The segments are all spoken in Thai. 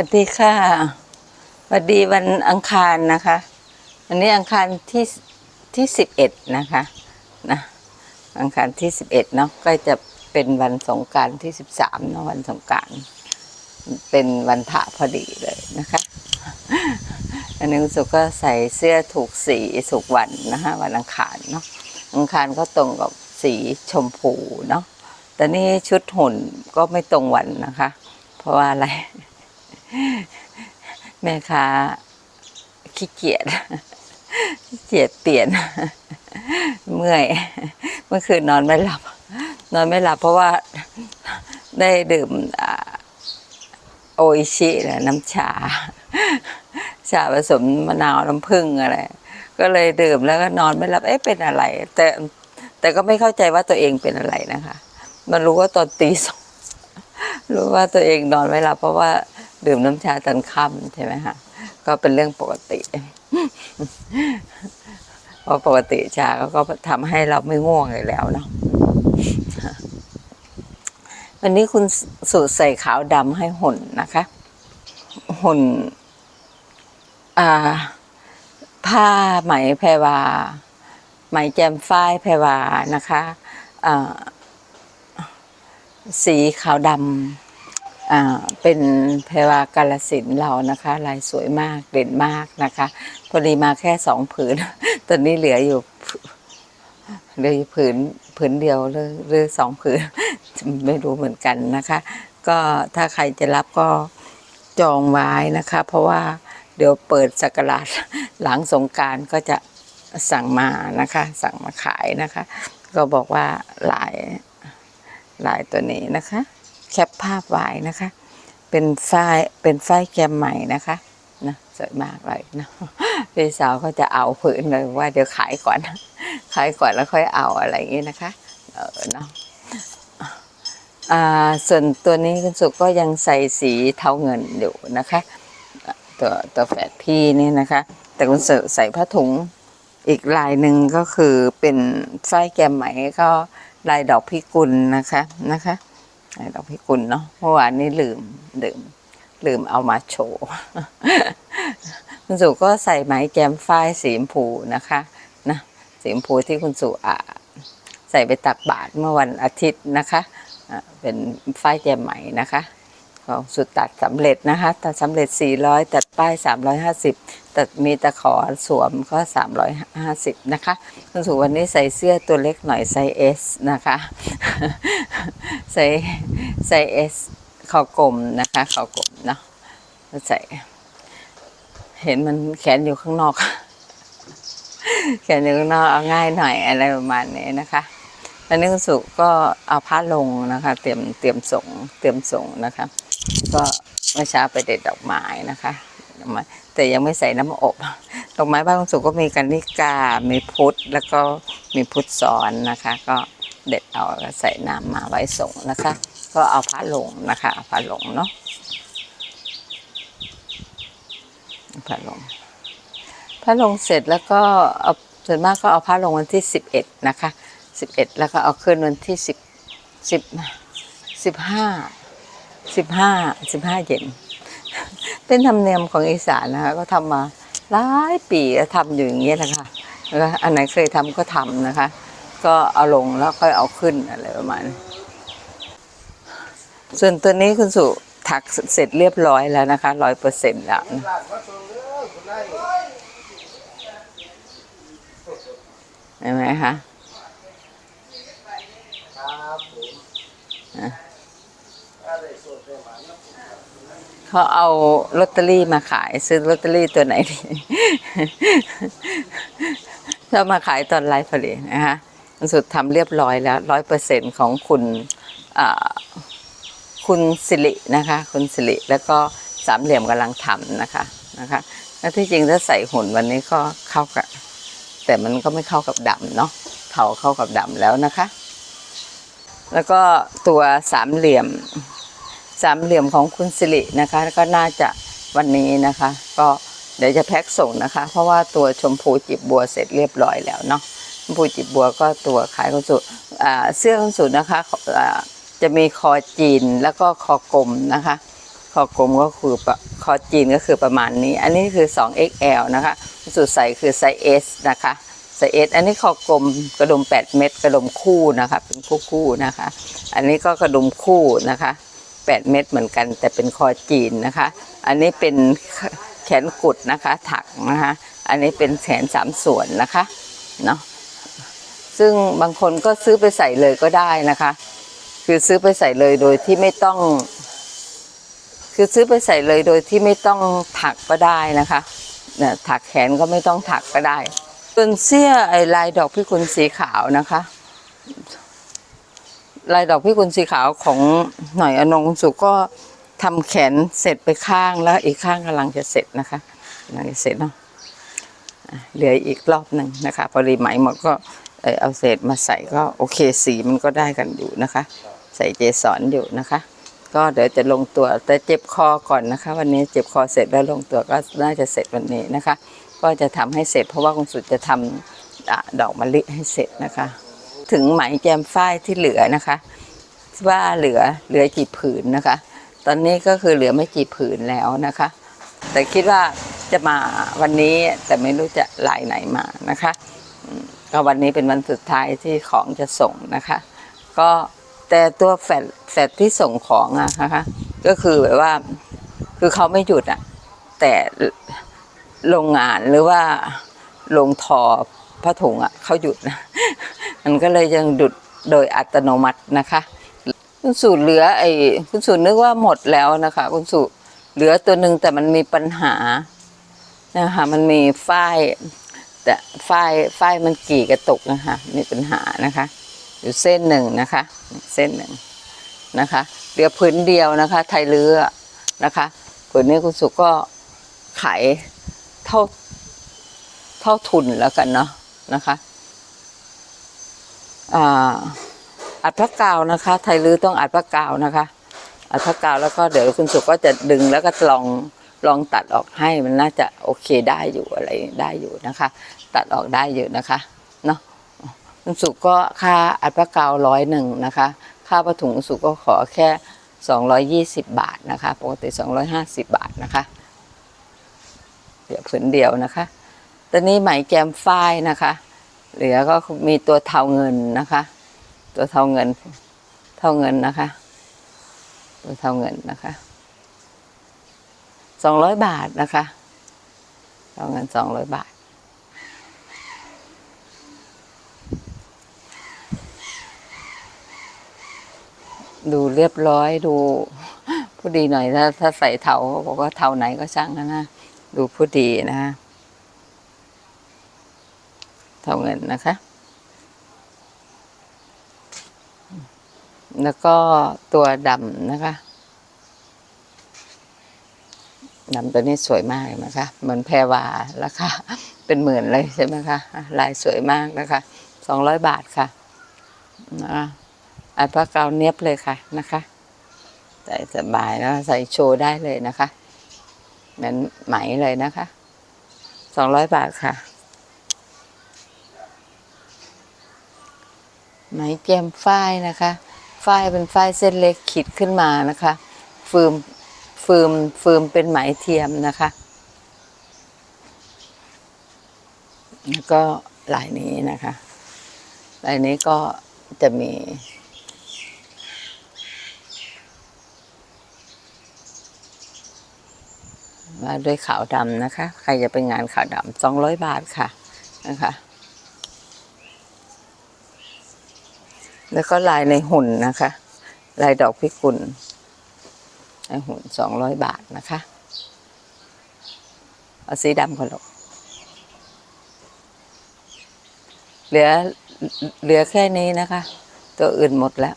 วัสดีค่ะสวัสดีวันอังคารนะคะ วันนี้อังคารที่ที่สิบเอ็ดนะคะนะอังคารที่สิบเอ็ดเนาะก็จะเป็นวันสงการที่สิบสามเนาะวันสงการเป็นวันพระพอดีเลยนะคะอันนี้คุณสุก็ใส่เสื้อถูกสีสุกวันนะคะวันอังคารเนาะอังคารก็ตรงกับสีชมพูเนาะแต่นี่ชุดหุ่นก็ไม่ตรงวันนะคะ เพราะว่าอะไร แม่ค้าขี้เกียจขี้เกียจเปลี่ยน เมื่อย เมื่อคืนนอนไม่หลับ นอนไม่หลับเพราะว่าได้ดื่มอโออิชินะน้ำชา ชาผสมมะนาวน้ำผึ้งอะไร ก็เลยดื่มแล้วก็นอนไม่หลับ เอ๊ะเป็นอะไร แต่แต่ก็ไม่เข้าใจว่าตัวเองเป็นอะไรนะคะ มันรู้ว่าตอนตีสองรู้ว่าตัวเองนอนไม่หลับเพราะว่า ดื่มน้ำชาตอนค่ำใช่ไหมคะก็เป็นเรื่องปกติเพราะปกติชาก็ทำให้เราไม่ง่วงเลยแล้วเนาะวันนี้คุณสูตรใส่ขาวดำให้หุ่นนะคะ หุ่นผ้าไหมแพรวา ไหมแจมฝ้ายแพรวานะคะสีขาวดำ เป็นแพรวากาลสินเรานะคะ ลายสวยมากเด่นมากนะคะ พอดีมาแค่สองผืน ตอนนี้เหลืออยู่เหลืออยู่ผืนผืนเดียวหรือหรือสองผืนไม่รู้เหมือนกันนะคะ ก็ถ้าใครจะรับก็จองไว้นะคะ เพราะว่าเดี๋ยวเปิดสักราชหลังสงการก็จะสั่งมานะคะ สั่งมาขายนะคะ ก็บอกว่าหลายหลายตัวนี้นะคะ แคปภาพไว้นะคะ เป็นฝ้ายเป็นฝ้ายแกมใหม่นะคะนะสวยมากเลยนะพี่สาวก็จะเอาผืนเลยว่าเดี๋ยวขายก่อนขายก่อนแล้วค่อยเอาอะไรอย่างนี้นะคะเออเนาะส่วนตัวนี้คุณสุก็ยังใส่สีเทาเงินอยู่นะคะตัวตัวแฝดพี่นี่นะคะ แต่คุณสุใส่ผ้าถุงอีกลายหนึ่งก็คือเป็นฝ้ายแกมไหมก็ลายดอกพิกุลนะคะนะคะ ลายดอกพิกุลเนาะเมื่อวานนี้ลืมลืมลืมเอามาโชว์คุณสุก็ใส่ไหมแกมฝ้ายสีชมพูนะคะนะสีชมพูที่คุณสุอ่าใส่ไปตักบาตรเมื่อวันอาทิตย์นะคะเป็นฝ้ายแจมไหมนะคะของสุดตัดสำเร็จนะคะตัดสำเร็จ 400 ตัดป้าย 350 แตัดมีตะขอสวมก็350นะคะคุณสุวันนี้ใส่เสื้อตัวเล็กหน่อยไซส์ S นะคะใส่ไซส์ S คอกลมนะคะคอกลมเนาะใส่เห็นมันแขนอยู่ข้างนอก แขนอยู่ข้างนอกเอาง่ายหน่อยอะไรประมาณนี้นะคะตอนนี้คุณสุก็เอาผ้าลงนะคะ เตรียมเตรียมส่งเตรียมส่งนะคะ ก็เมื่อเช้าไปเด็ดดอกไม้นะคะ ดอกไม้แต่ยังไม่ใส่น้ำอบดอกไม้บ้านคุณสุก็มีกันนิกา มีพุทธแล้วก็มีพุทธซ้อนนะคะ ก็เด็ดเอาแล้วใส่น้ำมาไว้ส่งนะคะ ก็เอาผ้าลงนะคะเอาผ้าลงเนาะเอาผ้าลงผ้าลงเสร็จแล้วก็เอาส่วนมากก็เอาผ้าลงวันที่สิบเอ็ดนะคะสิบเอ็ดแล้วก็เอาขึ้นวันที่สิบสิบสิบห้าสิบห้าสิบห้าเย็น เป็นธรรมเนียมของอีสานนะคะก็ทำมาหลายปีแล้วทำอยู่อย่างเงี้ยนะคะแล้วอันไหนเคยทำก็ทำนะคะ ก็เอาลงแล้วค่อยเอาขึ้นอะไรประมาณส่วนตัวนี้คุณสุถักเสร็จเรียบร้อยแล้วนะคะร้อยเปอร์เซ็นต์แล้วเห็นไหมคะอะ เขาเอาลอตเตอรี่มาขายซื้อลอตเตอรี่ตัวไหนดีถ้ามาขายตอนไลฟ์พอดีนะคะสุดทำเรียบร้อยแล้วร้อยเปอร์เซ็นของคุณคุณสิรินะคะ คุณสิริแล้วก็สามเหลี่ยมกำลังทำนะคะนะคะแล้วที่จริงถ้าใส่หุ่นวันนี้ก็เข้ากับ แต่มันก็ไม่เข้ากับดำเนาะเทาเข้ากับดำแล้วนะคะ แล้วก็ตัวสามเหลี่ยม สามเหลี่ยมของคุณสิรินะคะ ก็น่าจะวันนี้นะคะ ก็เดี๋ยวจะแพ็คส่งนะคะ เพราะว่าตัวชมพูจิบบัวเสร็จเรียบร้อยแล้วเนาะชมพูจิบบัวก็ตัวขายคุณสุอ่าเสื้อคุณสุนะคะจะมีคอจีนแล้วก็คอกลมนะคะ คอกลมก็คือคอจีนก็คือประมาณนี้ อันนี้คือ 2XL นะคะสุดใส่คือไซส์ S นะคะไซส์ S อันนี้คอกลมกระดุม 8 เม็ดกระดุมคู่นะคะ เป็นคู่คู่ๆนะคะ อันนี้ก็กระดุมคู่นะคะ 8 เม็ดเหมือนกัน แต่เป็นคอจีนนะคะ อันนี้เป็นแขนกุดนะคะ ถักนะคะ อันนี้เป็นแขนสามส่วนนะคะเนาะซึ่งบางคนก็ซื้อไปใส่เลยก็ได้นะคะ คือซื้อไปใส่เลยโดยที่ไม่ต้อง คือซื้อไปใส่เลยโดยที่ไม่ต้องถักก็ได้นะคะนี่ยถักแขนก็ไม่ต้องถักก็ได้ส่วนเสื้อไอ้ลายดอกพิกุลสีขาวนะคะ ลายดอกพิกุลสีขาวของหน่อยอนงคุณสุก็ทำแขนเสร็จไปข้างแล้วอีกข้างกำลังจะเสร็จนะคะกำลังจะเสร็จเนาะเหลืออีกรอบหนึ่งนะคะ พอดีไหมหมดก็เออเอาเศษมาใส่ก็โอเคสีมันก็ได้กันอยู่นะคะ ใส่เจสอนอยู่นะคะ ก็เดี๋ยวจะลงตัวแต่เจ็บคอก่อนนะคะ วันนี้เจ็บคอเสร็จแล้วลงตัวก็น่าจะเสร็จวันนี้นะคะ ก็จะทำให้เสร็จเพราะว่าคุณสุดจะทำอะดอกมะลิให้เสร็จนะคะ ถึงไหมแจมฝ้ายที่เหลือนะคะ ว่าเหลือเหลือกี่ผืนนะคะ ตอนนี้ก็คือเหลือไม่กี่ผืนแล้วนะคะ แต่คิดว่าจะมาวันนี้แต่ไม่รู้จะลายไหนมานะคะก็วันนี้เป็นวันสุดท้ายที่ของจะส่งนะคะ ก็แต่ตัวแฟดแฟดที่ส่งของอะนะคะ ก็คือแบบว่าคือเขาไม่หยุดอะแต่โรงงานหรือว่าโรงทอ ผ้าถุงอะเขาหยุดนะมันก็เลยยังดุดโดยอัตโนมัตินะคะคุณสูตรเหลือไอ้คุณสูตรนึกว่าหมดแล้วนะคะคุณสูตรเหลือตัวหนึ่งแต่มันมีปัญหานะคะมันมีฝ้ายแต่ฝ้ายฝ้ายมันกี่กระตุกนะคะมีปัญหานะคะ อยู่เส้นหนึ่งนะคะเส้นหนึ่งนะคะเหลือผืนเดียวนะคะ ไทยเรือนะคะผืนนี้คุณสุก็ขายเท่าเท่าทุนแล้วกันเนาะ นะคะอัดพระกาวนะคะ ไทยลื้อต้องอัดพระกาวนะคะ อัดพระกาวแล้วก็เดี๋ยวคุณสุก็จะดึงแล้วก็ลองลองตัดออกให้มันน่าจะโอเคได้อยู่อะไรได้อยู่นะคะ ตัดออกได้อยู่นะคะเนาะคุณสุก็ค่าอัดพระกาวร้อยหนึ่งนะคะ ค่าผ้าถุงสุก็ขอแค่สองร้อยยี่สิบบาทนะคะ ปกติสองร้อยห้าสิบบาทนะคะเดี๋ยวผืนเดียวนะคะ ตอนนี้ไหมแกมฝ้ายนะคะ เหลือก็มีตัวเทาเงินนะคะ ตัวเทาเงิน เทาเงินนะคะ ตัวเทาเงินนะคะสองร้อยบาทนะคะเทาเงินสองร้อยบาทดูเรียบร้อยดูผู้ดีหน่อยถ้าถ้าใส่เทาเขาบอกว่าเทาไหนก็ช่างนะนะ ดูผู้ดีนะฮะ เท่าเงินนะคะ แล้วก็ตัวดำนะคะดำตัวนี้สวยมากนะคะ เหมือนแพรวาราคาเป็นหมื่นเลยใช่ไหมคะ ลายสวยมากนะคะสองร้อยบาทค่ะนะคะอันพระกาเนียบเลยค่ะนะคะใส่สบายแล้วใส่โชว์ได้เลยนะคะเหมือนไหมเลยนะคะสองร้อยบาทค่ะ ไหมแกมฝ้ายนะคะฝ้ายเป็นฝ้ายเส้นเล็กขีดขึ้นมานะคะฟืมฟืมฟืมเป็นไหมเทียมนะคะแล้วก็ลายนี้นะคะลายนี้ก็จะมีมาด้วยขาวดำนะคะ ใครจะเป็นงานขาวดำสองร้อยบาทค่ะนะคะ แล้วก็ลายในหุ่นนะคะ ลายดอกพิกุลในหุ่นสองร้อยบาทนะคะเอาสีดำก่อนลูกเหลือเหลือแค่นี้นะคะ ตัวอื่นหมดแล้ว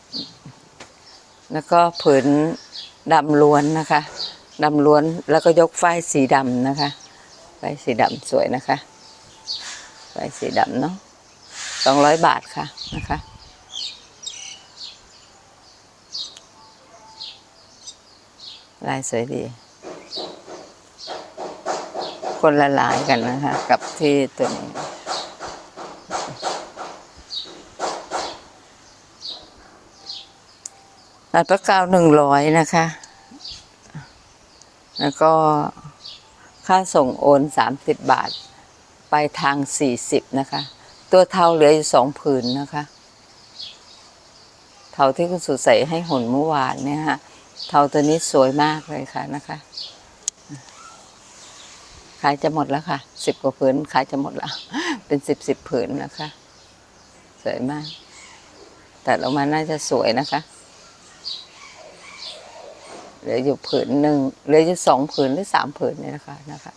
แล้วก็ผืนดำล้วนนะคะดำล้วนแล้วก็ยกฝ้ายสีดำนะคะฝ้ายสีดำสวยนะคะฝ้ายสีดำเนาะสองร้อยบาทค่ะนะคะ ลายสวยดี คนละลายกันนะคะ กับที่ตัวนี้ลายประกาวหนึ่งร้อยนะคะ แล้วก็ค่าส่งโอนสามสิบบาท ไปทางสี่สิบนะคะ ตัวเทาเหลืออยู่สองผืนนะคะ เทาที่คุณสุใส่ให้หนเมื่อวานเนี่ยฮะ เทาตัวนี้สวยมากเลยค่ะนะคะ ขายจะหมดแล้วค่ะสิบกว่าผืนขายจะหมดแล้ว เป็นสิบสิบผืนนะคะ สวยมาก แต่ออกมาน่าจะสวยนะคะเหลืออยู่ผืนหนึ่งเหลืออยู่สองผืนหรือสามผืนเนี่ยนะคะนะคะ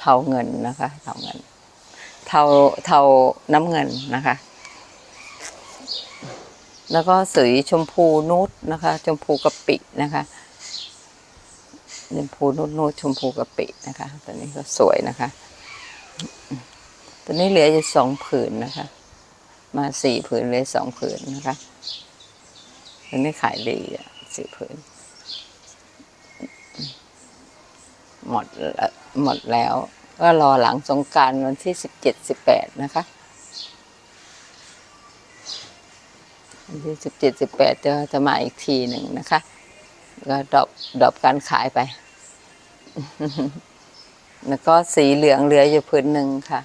เทาเงินนะคะ เทาเงิน เทาเทาน้ำเงินนะคะ แล้วก็สีชมพูนูดนะคะ ชมพูกะปินะคะชมพูนูดนูดชมพูกะปินะคะตัวนี้ก็สวยนะคะ ตัวนี้เหลืออยู่สองผืนนะคะ มาสี่ผืนเหลยสองผืนนะคะตัวนี้ขายดีอะสี่ผืน หมดหมดแล้ว ก็รอหลังสงการวันที่สิบเจ็ดสิบแปดนะคะ วันที่สิบเจ็ดสิบแปดจะจะมาอีกทีหนึ่งนะคะ ก็ดรอปดรอปการขายไป แล้วก็สีเหลืองเหลืออยู่พื้นหนึ่งค่ะ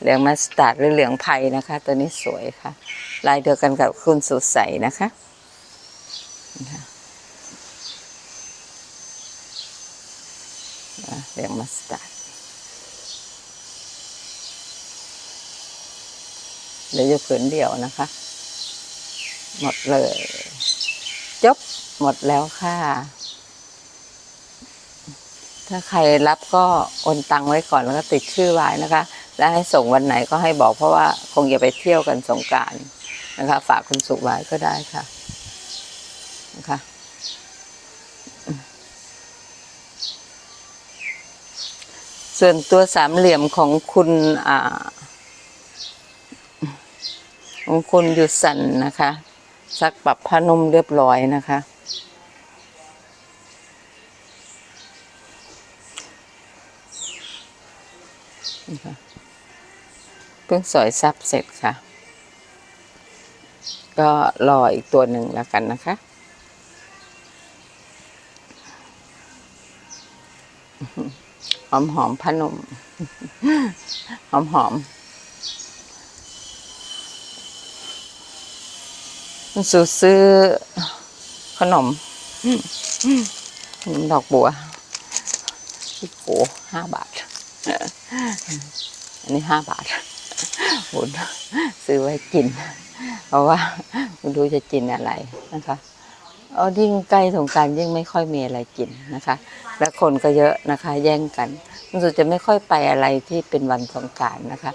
เหลืองมัสตาร์ดหรือเหลืองไผ่นะคะ ตัวนี้สวยค่ะ ลายเดียวกันกับคุณสุดใสนะคะเหลืองมัสตาร์ดเหลืออยู่ผืนเดียวนะคะ หมดเลย จบหมดแล้วค่ะ ถ้าใครรับก็โอนตังไว้ก่อนแล้วก็ติดชื่อไว้นะคะ แล้วให้ส่งวันไหนก็ให้บอกเพราะว่าคงจะไปเที่ยวกันสงการนะคะ ฝากคุณสุไว้ก็ได้ค่ะนะคะส่วนตัวสามเหลี่ยมของคุณอ่าของคุณยุสันนะคะ ซักปรับผ้านุ่มเรียบร้อยนะคะ เพิ่งสอยซับเสร็จค่ะ ก็รออีกตัวหนึ่งแล้วกันนะคะหอมหอมๆพนมหอมหอมคุณ สูซื้อขนมขนมดอกบัวพี่โกห้าบาท อันนี้ห้าบาทบุญซื้อไว้กิน เพราะว่าไม่รู้จะกินอะไรนะคะเอายิ่งใกล้สงกรารยิ่งไม่ค่อยมีอะไรกินนะคะ และคนก็เยอะนะคะ แย่งกันรู้สึกจะไม่ค่อยไปอะไรที่เป็นวันสงกรารนะคะ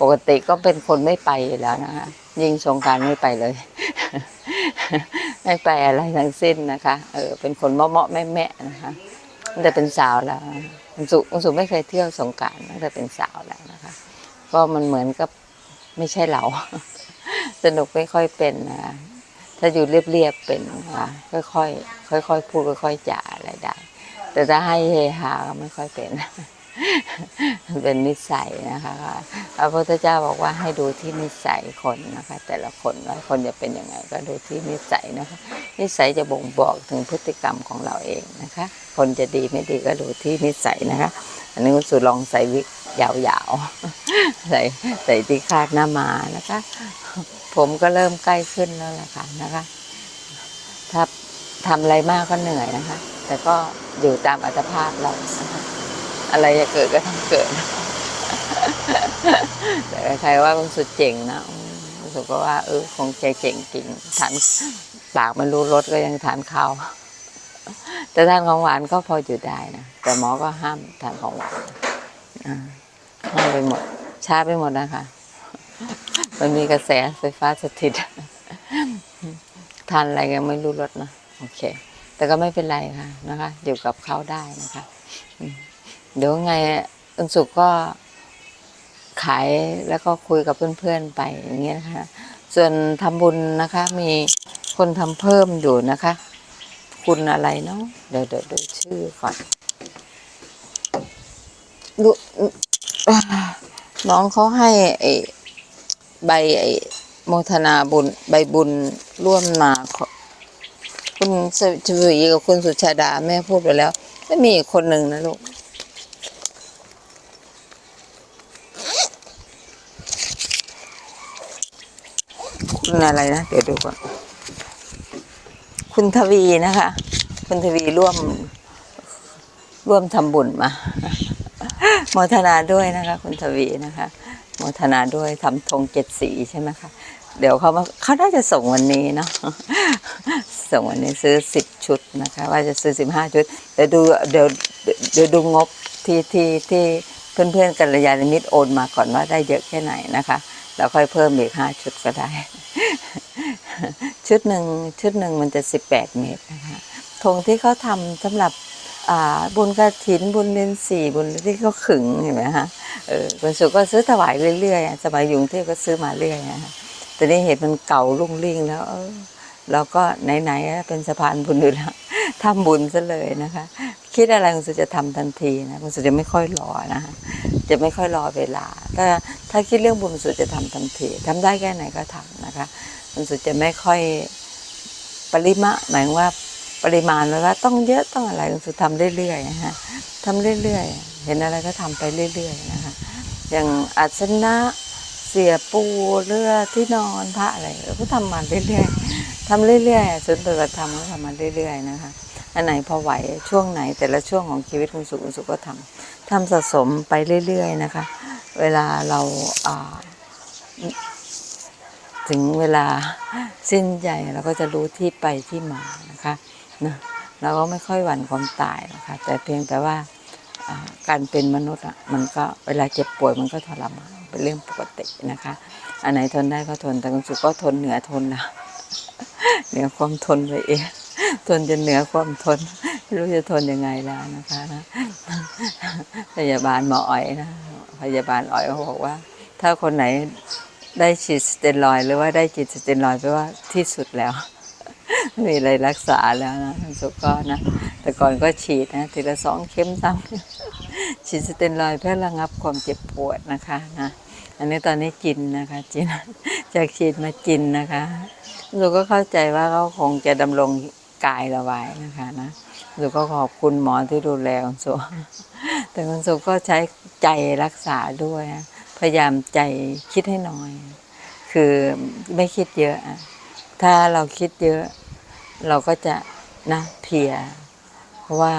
ปกติก็เป็นคนไม่ไปอยู่แล้วนะคะยิ่งสงการไม่ไปเลย ไม่ไปอะไรทั้งสิ้นนะคะเออเป็นคนเมาะๆแม่ๆนะคะตั้งแต่เป็นสาวแล้วคุณสุคุณสุไม่เคยเที่ยวสงการตั้งแต่เป็นสาวแล้วนะคะ ก็มันเหมือนกับไม่ใช่เรา สนุกไม่ค่อยเป็นนะคะถ้าอยู่เรียบๆเป็นนะคะค่อยๆค่อยๆพูดค่อยๆจ่าอะไรได้ แต่ถ้าให้เฮฮาก็ไม่ค่อยเป็น เป็นนิสัยนะคะพระพุทธเจ้าบอกว่าให้ดูที่นิสัยคนนะคะ แต่ละคนว่าคนจะเป็นยังไงก็ดูที่นิสัยนะคะ นิสัยจะบ่งบอกถึงพฤติกรรมของเราเองนะคะ คนจะดีไม่ดีก็ดูที่นิสัยนะคะ อันนี้คุณสุลองใส่วิกยาวๆ ใส่ใส่ที่คาดหน้ามานะคะ ผมก็เริ่มใกล้ขึ้นแล้วล่ะค่ะนะคะ ถ้าทำอะไรมากก็เหนื่อยนะคะ แต่ก็อยู่ตามอัตภาพเรานะคะ อะไรจะเกิดก็ต้องเกิด แต่ใครว่าคุณสุดเจ๋งนะอืมคุณสุก็ว่าเออคงใจเจ๋งจริงทานปากมันรู้รสก็ยังทานข้าวแต่ทานของหวานก็พออยู่ได้นะแต่หมอก็ห้ามทานของหวานอ่าห้ามไปหมดช้าไปหมดนะคะมันมีกระแสไฟฟ้าสถิตทานอะไรยังไม่รู้รสนะโอเค แต่ก็ไม่เป็นไรค่ะนะคะ อยู่กับเขาได้นะคะ เดี๋ยวไงอุนสุกก็ขายแล้วก็คุยกับเพื่อนๆไปอย่างเงี้ยนะคะส่วนทำบุญนะคะ มีคนทำเพิ่มอยู่นะคะ คุณอะไรเนาะเดี๋ยวเดี๋ยวดูชื่อก่อนดูน้องเขาให้ไอ้ใบไอ้โมทนาบุญใบบุญร่วมมาคุณชวีกับคุณสุชาดาแม่พูดไปแล้ว ไม่มีอีกคนหนึ่งนะลูก คุณอะไรนะ เดี๋ยวดูก่อน คุณทวีนะคะ คุณทวีร่วม ร่วมทำบุญมาโมทนาด้วยนะคะ คุณทวีนะคะโมทนาด้วยทำธงเจ็ดสีใช่ไหมคะเดี๋ยวเขามาเขาน่าจะส่งวันนี้เนาะส่งวันนี้ซื้อสิบชุดนะคะ ว่าจะซื้อสิบห้าชุดเดี๋ยวดูเดี๋ยวเดี๋ยวดูงบที่ที่ที่เพื่อนเพื่อนกัลยาณมิตรโอนมาก่อนว่าได้เยอะแค่ไหนนะคะ แล้วค่อยเพิ่มอีกห้าชุดก็ได้ ชุดหนึ่งชุดหนึ่งมันจะสิบแปดเมตรนะคะธงที่เขาทำสำหรับบุญกระถินบุญเดือนสี่บุญที่เขาขึงเห็นไหมฮะเออคุณสุก็ซื้อถวายเรื่อยๆอะสมัยอยุงเทพก็ซื้อมาเรื่อยอะฮะแต่นี่เห็นมันเก่ารุ่งริ่งแล้วเออเราก็ไหนๆเป็นสะพานบุญอยู่แล้วทำบุญซะเลยนะคะ คิดอะไรคุณสุจะทำทันทีนะคุณสุจะไม่ค่อยรอนะคะจะไม่ค่อยรอเวลา ถ้าถ้าคิดเรื่องบุญคุณสุจะทำทันทีทำได้แค่ไหนก็ทำนะคะ คุณสุจะไม่ค่อยปริมะหมายว่าปริมาณเลยว่าต้องเยอะต้องอะไรคุณสุทำเรื่อยๆนะฮะทำเรื่อยๆ เห็นอะไรก็ทำไปเรื่อยๆนะคะอย่างอาสนะเสียปูเรือที่นอนพระอะไรก็ทำมาเรื่อยๆทำเรื่อยๆส่วนตัวก็ทำก็ทำมาเรื่อยๆนะคะอันไหนพอไหวช่วงไหนแต่ละช่วงของชีวิตคุณสุคุณสุก็ทำทำสะสมไปเรื่อยๆนะคะ เวลาเราอ่า ถึงเวลาสิ้นใจเราก็จะรู้ที่ไปที่มานะคะนะเราก็ไม่ค่อยหวั่นความตายหรอกค่ะแต่เพียงแต่ว่าอ่าการเป็นมนุษย์อะมันก็เวลาเจ็บป่วยมันก็ทรมานเป็นเรื่องปกตินะคะ อันไหนทนได้ก็ทนแต่คุณสุก็ทนเหนือทนนะเหนือความทนไปเองทนจนเหนือความทนไม่รู้จะทนยังไงแล้วนะคะนะพยาบาลหมออ้อยนะพยาบาลอ้อยเขาบอกว่า ถ้าคนไหน ได้ฉีดสเตียรอยหรือว่าได้ฉีดสเตียรอยแปลว่าที่สุดแล้วไม่มีอะไรรักษาแล้วนะท่านสุก็นะ แต่ก่อนก็ฉีดนะทีละสองเข็มสามฉีดสเตียรอยเพื่อระงับความเจ็บปวดนะคะนะอันนี้ตอนนี้จินนะคะจินจากฉีดมาจินนะคะเราก็เข้าใจว่าเขาคงจะดำรงกายราไว้นะคะนะเราก็ขอบคุณหมอที่ดูแลคุณสุแต่คุณสุก็ใช้ใจรักษาด้วยนะ พยายามใจคิดให้น้อย คือไม่คิดเยอะ ถ้าเราคิดเยอะ เราก็จะนะเพีย เพราะว่า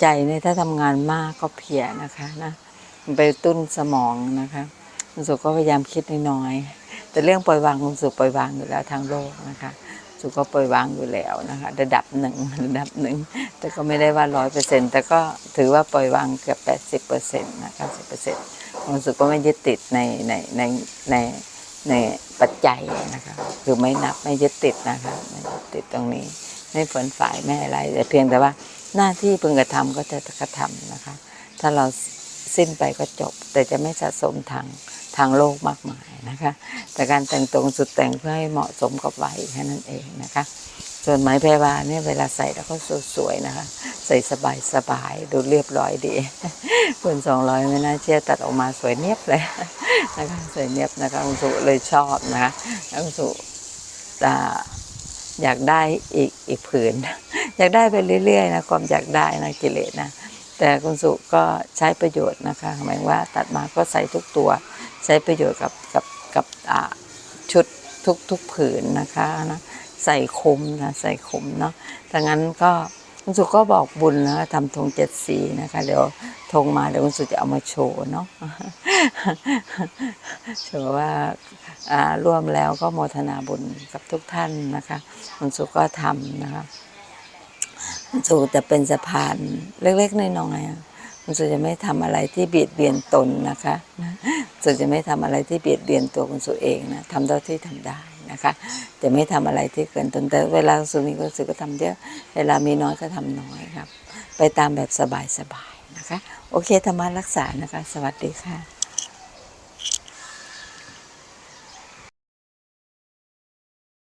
ใจเนี่ยถ้าทำงานมากก็เพียนะคะนะมันไปตุ้นสมองนะคะคุณสุก็พยายามคิดน้อยๆแต่เรื่องปล่อยวางคุณสุปล่อยวางอยู่แล้วทางโลกนะคะสุก็ปล่อยวางอยู่แล้วนะคะระดับหนึ่งระดับหนึ่งแต่ก็ไม่ได้ว่าร้อยเปอร์เซ็นต์แต่ก็ถือว่าปล่อยวางเกือบแปดสิบเปอร์เซ็นต์นะเก้าสิบเปอร์เซ็นต์ รู้สึกก็ไม่ยึดติดในในในในในปัจจัยนะคะคือไม่นับไม่ยึดติดนะคะไม่ยึดติดตรงนี้ ไม่ฝนฝ่ายไม่อะไร แต่เพียงแต่ว่าหน้าที่พึงกระทำก็จะกระทำนะคะ ถ้าเราสิ้นไปก็จบ แต่จะไม่สะสมทางทางโลกมากมายนะคะ แต่การแต่งตรงสุดแต่งเพื่อให้เหมาะสมกับวัยแค่นั้นเองนะคะ ส่วนไหมแพรวาเนี่ยเวลาใส่แล้วก็สวยๆนะคะ ใส่สบายสบายดูเรียบร้อยดีคุณสองร้อยไม่น่าเชื่อตัดออกมาสวยเนียบเลยนะคะสวยเนียบนะคะคุณสุเลยชอบนะคะคุณสุอ่าอยากได้อีกอีกผืน อยากได้ไปเรื่อยๆนะความอยากได้นะกิเลสนะแต่คุณสุก็ใช้ประโยชน์นะคะหมายว่าตัดมาก็ใส่ทุกตัว ใช้ประโยชน์กับกับกับชุดทุกทุกผืนนะคะนะใส่คมนะใส่คมเนาะดังนั้นก็ คุณสุก็บอกบุญนะทำธงเจ็ดสีนะคะ เดี๋ยวธงมาเดี๋ยวคุณสุจะเอามาโชว์เนาะโชว์ว่าอ่าร่วมแล้วก็โมทนาบุญกับทุกท่านนะคะคุณสุก็ทำนะคะคุณสุจะเป็นสะพานเล็กๆน้อยๆอะคุณสุจะไม่ทำอะไรที่เบียดเบียนตนนะคะนะคุณสุจะไม่ทำอะไรที่เบียดเบียนตัวคุณสุเองนะทำเท่าที่ทำได้ นะคะจะไม่ทำอะไรที่เกินตนแต่เวลาคุณสุมีความสุขก็ทำเยอะ เวลามีน้อยก็ทำน้อยครับ ไปตามแบบสบายๆนะคะ โอเคธรรมะรักษานะคะ สวัสดีค่ะ